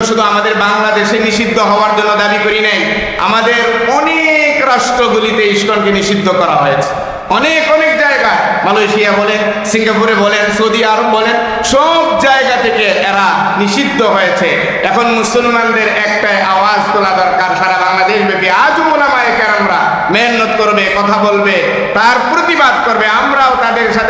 শুধু আমাদের বাংলাদেশে নিষিদ্ধ হওয়ার জন্য দাবি করি নাই, আমাদের অনেক রাষ্ট্রগুলিতে ইস্কনকে নিষিদ্ধ করা হয়েছে। অনেক অনেক জায়গায়। মালয়েশিয়া বলেন, সিঙ্গাপুরে বলেন, সৌদি আরব বলেন, সব জায়গা থেকে এরা নিষিদ্ধ হয়েছে। এখন মুসলমানদের একটাই আওয়াজ তোলা দরকার সারা বাংলাদেশ ব্যাপী আজও ওলামায়ে কেরামরা মেহনত করবে, কথা বলবে, তার প্রতিবাদ করবে।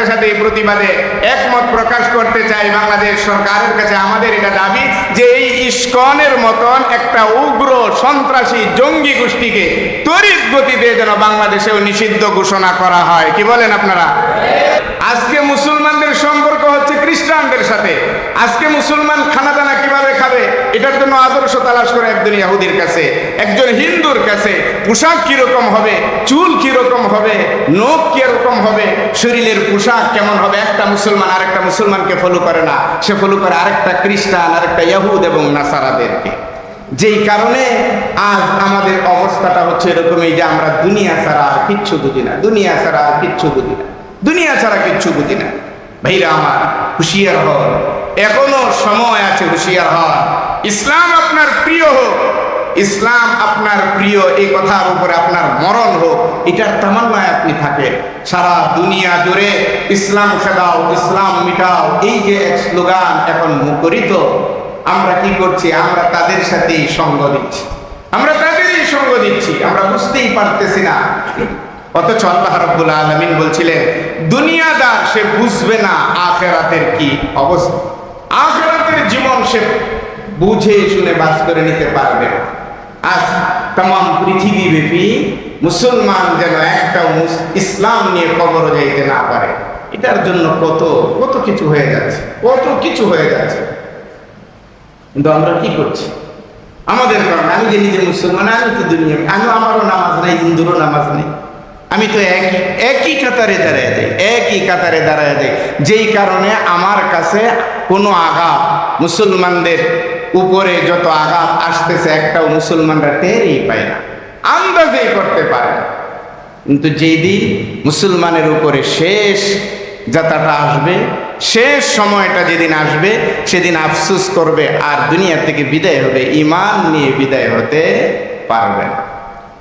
সাথে এই প্রতিবাদে একমত প্রকাশ করতে চাই বাংলাদেশ সরকারের কাছে। আমাদের এটা দাবি যে এই ইস্কনের মতন একটা উগ্র, সন্ত্রাসী, জঙ্গি গোষ্ঠীকে তড়িৎ গতিতে যেন বাংলাদেশেও নিষিদ্ধ ঘোষণা করা হয়। কি বলেন আপনারা? আজকে মুসলমানদের সম্পর্ক হচ্ছে খ্রিস্টানদের সাথে। আজকে মুসলমান খানা দানা কীভাবে খাবে? এটার জন্য আদর্শ তালাশ করে একজন ইয়াহুদির কাছে, একজন হিন্দুর কাছে পোশাক কীরকম হবে, চুল কীরকম হবে, নখ কীরকম হবে, শরীরের পোশাক কেমন হবে? একটা মুসলমান আরেকটা মুসলমানকে ফলো করে না। সে ফলো করে আরেকটা খ্রিস্টান, আরেকটা ইয়াহুদ এবং নাসারাদেরকে। যেই কারণে আজ আমাদের অবস্থাটা হচ্ছে এরকমই যে আমরা দুনিয়া ছাড়া আর কিচ্ছু বুঝি না। দুনিয়া ছাড়া আর কিচ্ছু বুঝি না। দুনিয়া ছাড়া কিচ্ছু বুঝি না। ভাইরা আমার, হুঁশিয়ার হন। এখনও সময় আছে হুঁশিয়ার হন ইসলাম আপনার প্রিয় হোক, ইসলাম আপনার প্রিয়, এই কথার উপরে আপনার মরণ হোক, এটার তামান্নায় আপনি থাকেন। সারা দুনিয়া জুড়ে ইসলাম খেদাও ইসলাম মিটাও, এই যে এক স্লোগান এখন মুখরিত, আমরা কি করছি? আমরা তাদের সাথেই সঙ্গ দিচ্ছি। আমরা তাদেরই সঙ্গ দিচ্ছি, আমরা বুঝতেই পারতেছি না। অথচ আল্লাহ রাব্বুল আলামিন বলছিলেন, দুনিয়াদার সে বুঝবে না, আখেরাতের কি অবস্থা? আখেরাতের জীবন সে বুঝে শুনে বাস করে নিতে পারবে। আজ তাম পৃথিবী ব্যাপী মুসলমান যেন একটা ইসলাম নিয়ে কবর যাইতে না পারে। এটার জন্য কত কত কিছু হয়ে যাচ্ছে, কত কিছু হয়ে যাচ্ছে। কিন্তু আমরা কি করছি? আমাদের কারণে, আমি যে নিজে মুসলমান, আমি তো দুনিয়া, আমি আমারও নামাজ নেই হিন্দুরও নামাজ নেই। আমি তো একই একই কাতারে দাঁড়ায় দেয় একই কাতারে দাঁড়ায় দেয় যেই কারণে আমার কাছে কোনো আঘাত মুসলমানদের উপরে যত আঘাত আসতেছে একটাও মুসলমানরা টেরই পায় না। আন্দাজেই করতে পারে না। কিন্তু যেই দিন মুসলমানের উপরে শেষ যাত্রাটা আসবে, শেষ সময়টা যেদিন আসবে, সেদিন আফসুস করবে আর দুনিয়া থেকে বিদায় হবে ইমান নিয়ে বিদায় হতে পারবে না।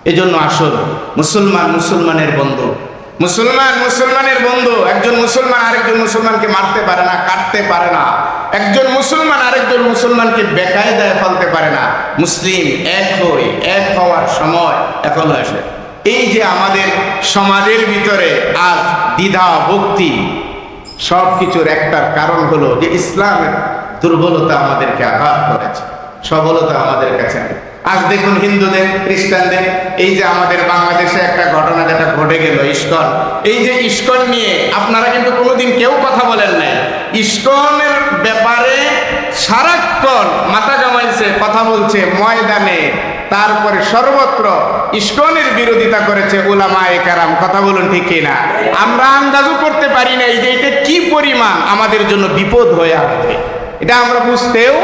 এজন্য আসল মুসলমান মুসলমানের বন্ধু। মুসলমান মুসলমানের বন্ধু। একজন মুসলমান আরেকজন মুসলমানকে মারতে পারে না, কাটতে পারে না। একজন মুসলমান আরেকজন মুসলমানকে বেকায়দায় ফেলতে পারে না মুসলিম এক হয়ে, এক হওয়ার সময় এখনও আসে এই যে আমাদের সমাজের ভিতরে আজ দ্বিধা, ভক্তি সব কিছুর একটার কারণ হলো যে ইসলামের দুর্বলতা আমাদেরকে আঘাত করেছে, সবলতা আমাদের কাছে। আজ দেখুন হিন্দুদের, খ্রিস্টানদের, এই যে আমাদের বাংলাদেশে একটা ঘটনা যেটা ঘটে গেল, ইস্কন। এই যে ইস্কন নিয়ে আপনারা কিন্তু কোনোদিন কেউ কথা বলেন নাই। ইস্কনের ব্যাপারে সারাক্ষণ মাথা জমাইছে কথা বলছে, ময়দানে। তারপরে সর্বত্র ইস্কনের বিরোধিতা করেছে ওলামায়ে কারাম। কথা বলুন ঠিক কিনা? আমরা আন্দাজও করতে পারি না যে এটা কি পরিমাণ আমাদের জন্য বিপদ হয়ে আসবে। এটা আমরা বুঝতেও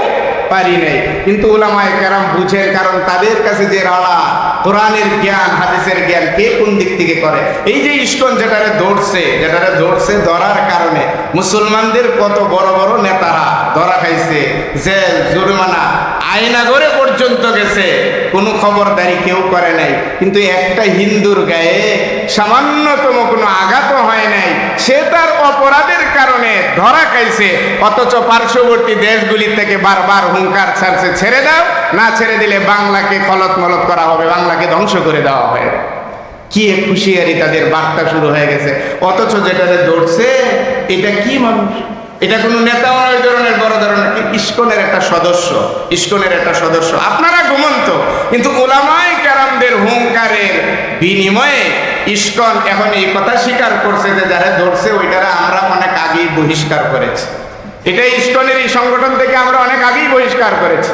পারি নাই। কিন্তু ওলামায়ে কারাম বুঝেন, কারণ তাদের কাছে যে রাড়া কোরআনের জ্ঞান, হাদিসের জ্ঞান কে কোন দিক থেকে করে? এই যে ইস্কন যেটারে দৌড়ছে যেটারে দৌড়ছে ধরার কারণে মুসলমানদের কত বড় বড় নেতারা ধরা খাইছে, জেল, জরিমানা আয়নাগরে পর্যন্ত গেছে, কোনো খবরদারি কেউ করে নাই। কিন্তু একটা হিন্দুর গায়ে সামান্যতম কোনো আঘাত সে তার অপরাধের কারণে ধরা খাইছে। অথচ পার্শ্ববর্তী দেশগুলি থেকে বারবার হুঙ্কার ছাড়ছে, ছেড়ে দাও, না ছেড়ে দিলে বাংলাকে কলত মলত করা হবে, বাংলাকে ধ্বংস করে দেওয়া হবে। কি এক তাদের বার্তা শুরু হয়ে গেছে। অথচ যেটাতে দৌড়ছে এটা কি মানুষ? এটা কোনো নেতাও নয়, ধরনের, বড় ধরনের ইস্কনের একটা সদস্য, ইস্কনের একটা সদস্য। আপনারা ঘুমন্ত, কিন্তু ওলামাই কারামদের হুঙ্কারের বিনিময়ে ইস্কন এখন এই কথা স্বীকার করছে যে যারা ধরছে, ওইটারা আমরা অনেক আগেই বহিষ্কার করেছি। এটা ইস্কনের এই সংগঠন থেকে আমরা অনেক আগেই বহিষ্কার করেছি।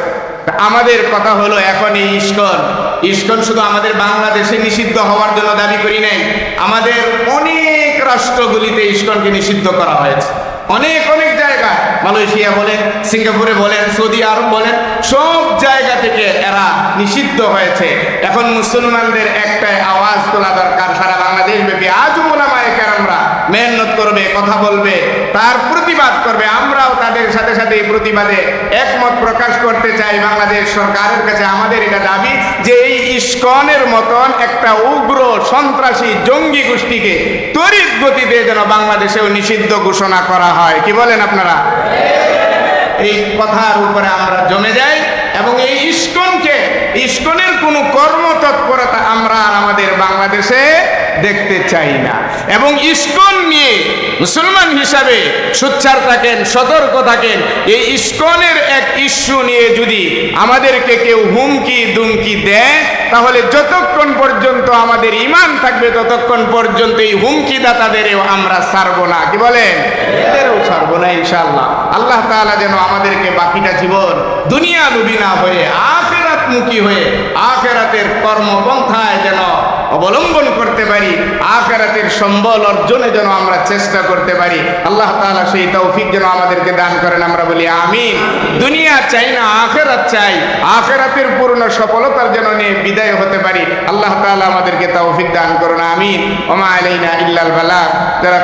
আমাদের কথা হলো এখন এই ইস্কন। ইস্কন শুধু আমাদের বাংলাদেশে নিষিদ্ধ হওয়ার জন্য দাবি করি নাই। আমাদের অনেক রাষ্ট্রগুলিতে ইস্কনকে নিষিদ্ধ করা হয়েছে। অনেক অনেক জায়গা মালয়েশিয়া বলেন, সিঙ্গাপুরে বলেন, সৌদি আরব বলেন, সব জায়গা থেকে এরা নিষিদ্ধ হয়েছে। এখন মুসলমানদের একটাই আওয়াজ তোলা দরকার। সারা বাংলাদেশ ব্যাপী আজও ওলামায়ে কেরামরা মেহনত করবে, কথা বলবে, তার প্রতিবাদ করবে। আমরাও তাদের সাথে সাথে এই প্রতিবাদে একমত প্রকাশ করতে চাই। বাংলাদেশ সরকারের কাছে আমাদের এটা দাবি যে এই ইস্কনের মতন একটা উগ্র, সন্ত্রাসী, জঙ্গি গোষ্ঠীকে তড়িৎ গতিতে যেন বাংলাদেশেও নিষিদ্ধ ঘোষণা করা হয়। কি বলেন আপনারা? এই কথার উপরে আমরা জমে যাই। এবং এই ইস্কনকে, ইস্কনের কোনো কর্মতৎপরতা আমরা আর আমাদের বাংলাদেশে দেখতে চাই না। এবং ইস্কন নিয়ে মুসলমান হিসাবে সোচ্চার থাকেন, সতর্ক থাকেন। এই ইস্কনের এক ইস্যু নিয়ে যদি আমাদেরকে কেউ হুমকি দুমকি দেয়, তাহলে যতক্ষণ পর্যন্ত আমাদের ইমান থাকবে ততক্ষণ পর্যন্ত এই হুমকি দাতাদেরও আমরা ছাড়বো না। কি বলেন? এদেরও ছাড়বো না ইনশাল্লাহ আল্লাহ তালা যেন আমাদেরকে বাকিটা জীবন দুনিয়া লুবিনা হয়ে আখেরাত মুখী হয়ে, আখেরাতের কর্মপন্থায় যেন অবলম্বন করতে পারি আকারাতের সম্বল অর্জনে যেন আমরা চেষ্টা করতে পারি। আল্লাহ তালা সেই তৌফিক যেন আমাদেরকে দান করেন, আমরা বলি আমি দুনিয়া চাই না, আখেরাত চাই। আখেরাতের পূর্ণ সফলতার যেন নিয়ে বিদায় হতে পারি। আল্লাহ তালা আমাদেরকে তৌফিক দান করুন, আমিন। ওমা আলাইনা ইল্লাল বালা যারা